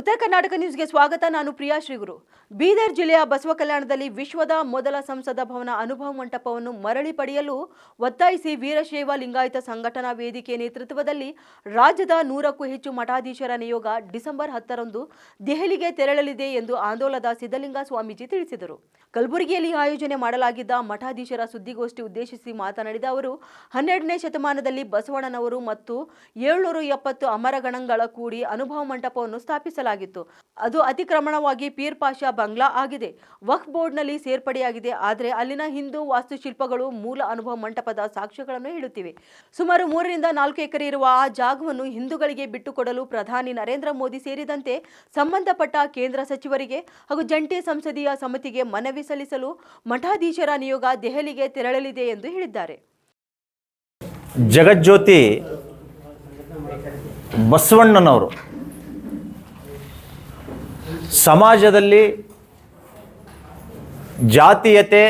ಉತ್ತರ ಕರ್ನಾಟಕ ನ್ಯೂಸ್ಗೆ ಸ್ವಾಗತ. ನಾನು ಪ್ರಿಯಾ ಶ್ರೀಗುರು. ಬೀದರ್ ಜಿಲ್ಲೆಯ ಬಸವ ಕಲ್ಯಾಣದಲ್ಲಿ ವಿಶ್ವದ ಮೊದಲ ಸಂಸದ ಭವನ ಅನುಭವ ಮಂಟಪವನ್ನು ಮರಳಿ ಪಡೆಯಲು ಒತ್ತಾಯಿಸಿ ವೀರಶೈವ ಲಿಂಗಾಯತ ಸಂಘಟನಾ ವೇದಿಕೆ ನೇತೃತ್ವದಲ್ಲಿ ರಾಜ್ಯದ ನೂರಕ್ಕೂ ಹೆಚ್ಚು ಮಠಾಧೀಶರ ನಿಯೋಗ ಡಿಸೆಂಬರ್ ಹತ್ತರಂದು ದೆಹಲಿಗೆ ತೆರಳಲಿದೆ ಎಂದು ಆಂದೋಲನದ ಸಿದ್ದಲಿಂಗ ಸ್ವಾಮೀಜಿ ತಿಳಿಸಿದರು. ಕಲಬುರಗಿಯಲ್ಲಿ ಆಯೋಜನೆ ಮಾಡಲಾಗಿದ್ದ ಮಠಾಧೀಶರ ಸುದ್ದಿಗೋಷ್ಠಿ ಉದ್ದೇಶಿಸಿ ಮಾತನಾಡಿದ ಅವರು, ಹನ್ನೆರಡನೇ ಶತಮಾನದಲ್ಲಿ ಬಸವಣ್ಣನವರು ಮತ್ತು ಏಳ್ನೂರ ಎಪ್ಪತ್ತು ಅಮರಗಣಗಳ ಕೂಡಿ ಅನುಭವ ಮಂಟಪವನ್ನು ಸ್ಥಾಪಿಸಲಾಗಿತ್ತು ಅದು ಅತಿಕ್ರಮಣವಾಗಿ ಪೀರ್ ಪಾಷಾ ಬಂಗ್ಲಾ ಆಗಿದೆ. ವಕ್ಫ್ ಬೋರ್ಡ್ನಲ್ಲಿ ಸೇರ್ಪಡೆಯಾಗಿದೆ. ಆದರೆ ಅಲ್ಲಿನ ಹಿಂದೂ ವಾಸ್ತುಶಿಲ್ಪಗಳು ಮೂಲ ಅನುಭವ ಮಂಟಪದ ಸಾಕ್ಷ್ಯಗಳನ್ನು ಹೇಳುತ್ತಿವೆ. ಸುಮಾರು ಮೂರರಿಂದ ನಾಲ್ಕು ಎಕರೆ ಇರುವ ಆ ಜಾಗವನ್ನು ಹಿಂದೂಗಳಿಗೆ ಬಿಟ್ಟುಕೊಡಲು ಪ್ರಧಾನಿ ನರೇಂದ್ರ ಮೋದಿ ಸೇರಿದಂತೆ ಸಂಬಂಧಪಟ್ಟ ಕೇಂದ್ರ ಸಚಿವರಿಗೆ ಹಾಗೂ ಜಂಟಿ ಸಂಸದೀಯ ಸಮಿತಿಗೆ ಮನವಿ ಸಲ್ಲಿಸಲು ಮಠಾಧೀಶರ ನಿಯೋಗ ದೆಹಲಿಗೆ ತೆರಳಲಿದೆ ಎಂದು ಹೇಳಿದ್ದಾರೆ. ಜಗಜ್ಯೋತಿ ಬಸವಣ್ಣನವರು ಸಮಾಜದಲ್ಲಿ ಜಾತೀಯತೆ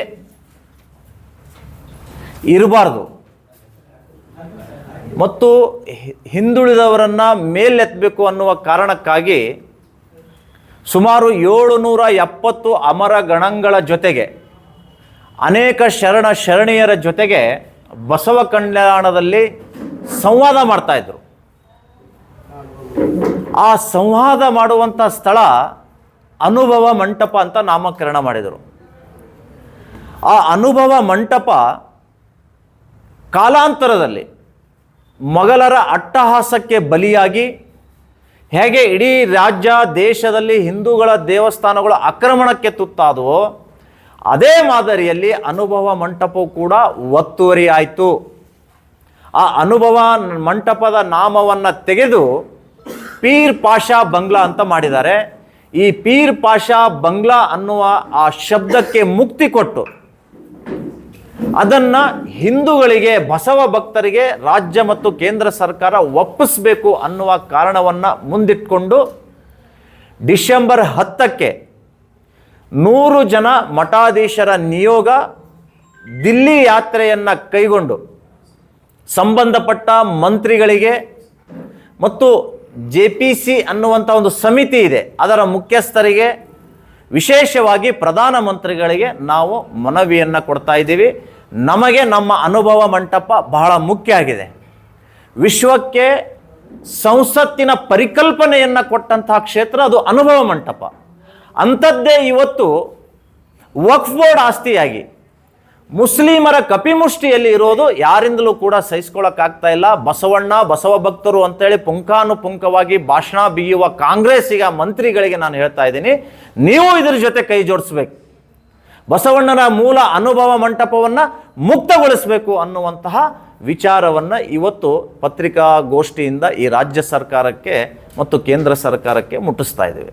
ಇರಬಾರ್ದು. ಮತ್ತು ಹಿಂದುಳಿದವರನ್ನು ಮೇಲೆತ್ತಬೇಕು ಅನ್ನುವ ಕಾರಣಕ್ಕಾಗಿ ಸುಮಾರು ಏಳುನೂರ ಎಪ್ಪತ್ತು ಅಮರ ಗಣಗಳ ಜೊತೆಗೆ, ಅನೇಕ ಶರಣ ಶರಣೀಯರ ಜೊತೆಗೆ ಬಸವ ಕಲ್ಯಾಣದಲ್ಲಿ ಸಂವಾದ ಮಾಡ್ತಾಯಿದ್ರು ಆ ಸಂವಾದ ಮಾಡುವಂಥ ಸ್ಥಳ ಅನುಭವ ಮಂಟಪ ಅಂತ ನಾಮಕರಣ ಮಾಡಿದರು. ಆ ಅನುಭವ ಮಂಟಪ ಕಾಲಾಂತರದಲ್ಲಿ ಮೊಘಲರ ಅಟ್ಟಹಾಸಕ್ಕೆ ಬಲಿಯಾಗಿ ಹೇಗೆ ಇಡೀ ರಾಜ್ಯ, ದೇಶದಲ್ಲಿ ಹಿಂದೂಗಳ ದೇವಸ್ಥಾನಗಳು ಆಕ್ರಮಣಕ್ಕೆ ತುತ್ತಾದವೋ ಅದೇ ಮಾದರಿಯಲ್ಲಿ ಅನುಭವ ಮಂಟಪವು ಕೂಡ ಒತ್ತುವರಿ ಆಯಿತು ಆ ಅನುಭವ ಮಂಟಪದ ನಾಮವನ್ನು ತೆಗೆದು ಪೀರ್ ಪಾಷಾ ಬಂಗ್ಲಾ ಅಂತ ಮಾಡಿದ್ದಾರೆ. ಈ ಪೀರ್ ಪಾಷಾ ಬಂಗ್ಲಾ ಅನ್ನುವ ಆ ಶಬ್ದಕ್ಕೆ ಮುಕ್ತಿ ಕೊಟ್ಟು ಅದನ್ನ ಹಿಂದೂಗಳಿಗೆ, ಬಸವ ಭಕ್ತರಿಗೆ ರಾಜ್ಯ ಮತ್ತು ಕೇಂದ್ರ ಸರ್ಕಾರ ಒಪ್ಪಿಸಬೇಕು ಅನ್ನುವ ಕಾರಣವನ್ನ ಮುಂದಿಟ್ಕೊಂಡು ಡಿಸೆಂಬರ್ ಹತ್ತಕ್ಕೆ ನೂರು ಜನ ಮಠಾಧೀಶರ ನಿಯೋಗ ದಿಲ್ಲಿ ಯಾತ್ರೆಯನ್ನು ಕೈಗೊಂಡು, ಸಂಬಂಧಪಟ್ಟ ಮಂತ್ರಿಗಳಿಗೆ ಮತ್ತು ಜೆ ಪಿ ಸಿ ಅನ್ನುವಂಥ ಒಂದು ಸಮಿತಿ ಇದೆ. ಅದರ ಮುಖ್ಯಸ್ಥರಿಗೆ ವಿಶೇಷವಾಗಿ ಪ್ರಧಾನಮಂತ್ರಿಗಳಿಗೆ ನಾವು ಮನವಿಯನ್ನು ಕೊಡ್ತಾ ಇದ್ದೀವಿ. ನಮಗೆ ನಮ್ಮ ಅನುಭವ ಮಂಟಪ ಬಹಳ ಮುಖ್ಯ ಆಗಿದೆ. ವಿಶ್ವಕ್ಕೆ ಸಂಸತ್ತಿನ ಪರಿಕಲ್ಪನೆಯನ್ನು ಕೊಟ್ಟಂತಹ ಕ್ಷೇತ್ರ ಅದು ಅನುಭವ ಮಂಟಪ. ಅಂಥದ್ದೇ ಇವತ್ತು ವಕ್ಫ್ ಬೋರ್ಡ್ ಆಸ್ತಿಯಾಗಿ ಮುಸ್ಲಿಮರ ಕಪಿಮುಷ್ಟಿಯಲ್ಲಿ ಇರೋದು ಯಾರಿಂದಲೂ ಕೂಡ ಸಹಿಸ್ಕೊಳ್ಳೋಕ್ಕಾಗ್ತಾ ಇಲ್ಲ. ಬಸವಣ್ಣ, ಬಸವ ಭಕ್ತರು ಅಂತೇಳಿ ಪುಂಖಾನುಪುಂಖವಾಗಿ ಭಾಷಣ ಬಿಗಿಯುವ ಕಾಂಗ್ರೆಸ್ಸಿಗ ಮಂತ್ರಿಗಳಿಗೆ ನಾನು ಹೇಳ್ತಾ ಇದ್ದೀನಿ. ನೀವು ಇದ್ರ ಜೊತೆ ಕೈ ಜೋಡಿಸ್ಬೇಕು. ಬಸವಣ್ಣನ ಮೂಲ ಅನುಭವ ಮಂಟಪವನ್ನು ಮುಕ್ತಗೊಳಿಸಬೇಕು ಅನ್ನುವಂತಹ ವಿಚಾರವನ್ನು ಇವತ್ತು ಪತ್ರಿಕಾಗೋಷ್ಠಿಯಿಂದ ಈ ರಾಜ್ಯ ಸರ್ಕಾರಕ್ಕೆ ಮತ್ತು ಕೇಂದ್ರ ಸರ್ಕಾರಕ್ಕೆ ಮುಟ್ಟಿಸ್ತಾ ಇದ್ದೇವೆ.